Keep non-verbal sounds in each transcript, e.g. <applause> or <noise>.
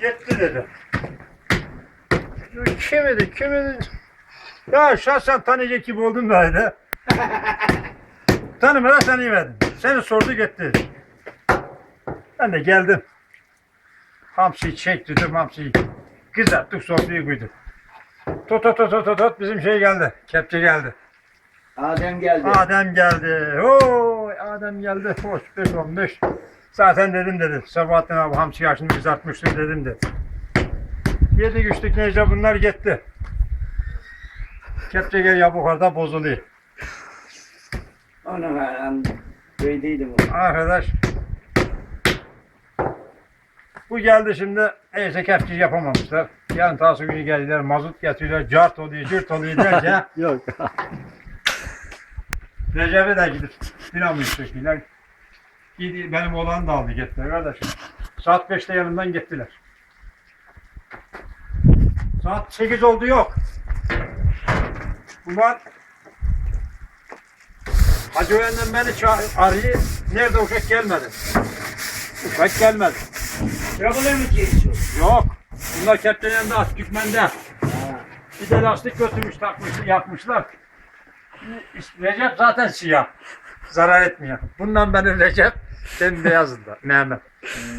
Gitti dedi. Kim idi? Kim idi? Ya şahsen tanıyacak gibi oldum da dedi. Tanımadan tanıyamadım. Seni sordu gitti. Ben de geldim. Hamsiyi çektirdim, hamsiyi kızarttık, sofraya koyduk. Tut tut tut tut tut bizim şey geldi, kepçe geldi. Adem geldi. Adem geldi. Oo, Adem geldi. Hoş beş olmuş. Zaten dedim dedi. Sabahattin abi hamsi yaşını kızartmıştın dedim dedi. Yedi güçlük neyse bunlar gitti. Kepçe gel ya bu kadar bozuluyor. Onu ben köydeydim. Arkadaş bu geldi şimdi neyse kepçe yapamamışlar. Yarın tası günü geldiler mazot getiriyorlar cart oluyor cırt oluyor derken <laughs> Yok. Recep'e de gidip dinamo çektiler. Gidi, benim oğlan da aldı gittiler kardeşim. Saat 5'te yanımdan gittiler. Saat 8 oldu yok. Ulan Hacı Öğren'den beni arıyor. Nerede uşak gelmedi. Uşak gelmedi. Travel'e mi geçiyor? Yok. Bunlar kepçenin yanında at dükmende. Bir de lastik götürmüş takmış yapmışlar. Recep zaten siyah. Zarar etmiyor. Bundan benim Recep bembeyazdı. Mehmet.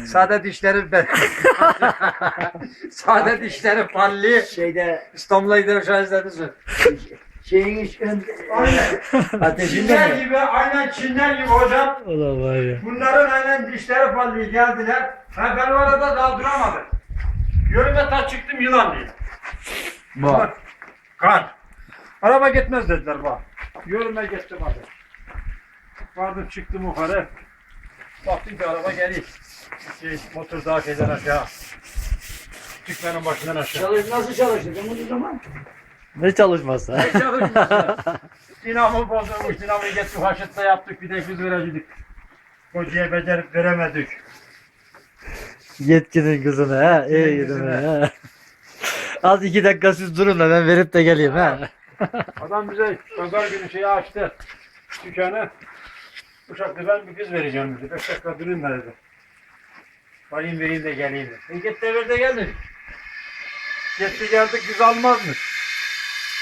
Sade dişleri ben. <laughs> Sade dişleri parlıyor. Şeyde İstanbul'a gidelim şu an izlediniz mi? şeyin ön Çinler ateşinde mi? gibi aynen Çinler gibi hocam. Ulan var ya. Bunların aynen dişleri parlıyor geldiler. Ha ben orada daha duramadım. Yörüme taş çıktım yılan diye. Bak. Kar. Araba gitmez dediler bak. Yürüme gittim hadi. Vardım çıktım yukarı. Baktım ki araba geliyor. Şey, motor daha şeyden aşağı. Tükmenin başından aşağı. Çalış nasıl çalışırdın bu zaman? Ne çalışması? Ne çalışmışlar? Dinamo bozulmuş. Dinamoyu getirip haşıtta yaptık. Bir de biz verecedik. Kocaya becerip veremedik. Yetkinin kızını ha. İyi Yetkinin gidin ha. Az iki dakika siz durun da ben verip de geleyim ha. Adam bize pazar günü şeyi açtı. Dükkanı. Uşaklı ben bir kız vereceğim dedi. Beş dakika durun da dedi. Varayım vereyim de geleyim dedi. E git de ver de gel dedik. Gitti geldik biz almazmış.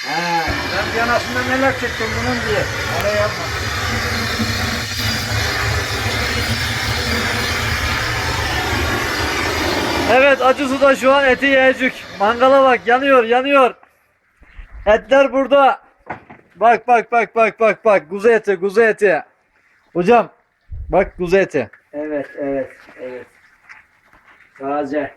Ha. Ben yanasında neler çektim bunun diye. Öyle yapma. Evet acı suda şu an eti yiyecek. Mangala bak yanıyor yanıyor. Etler burada. Bak bak bak bak bak bak kuzu eti kuzu eti. Hocam bak kuzu eti. Evet evet evet. Taze.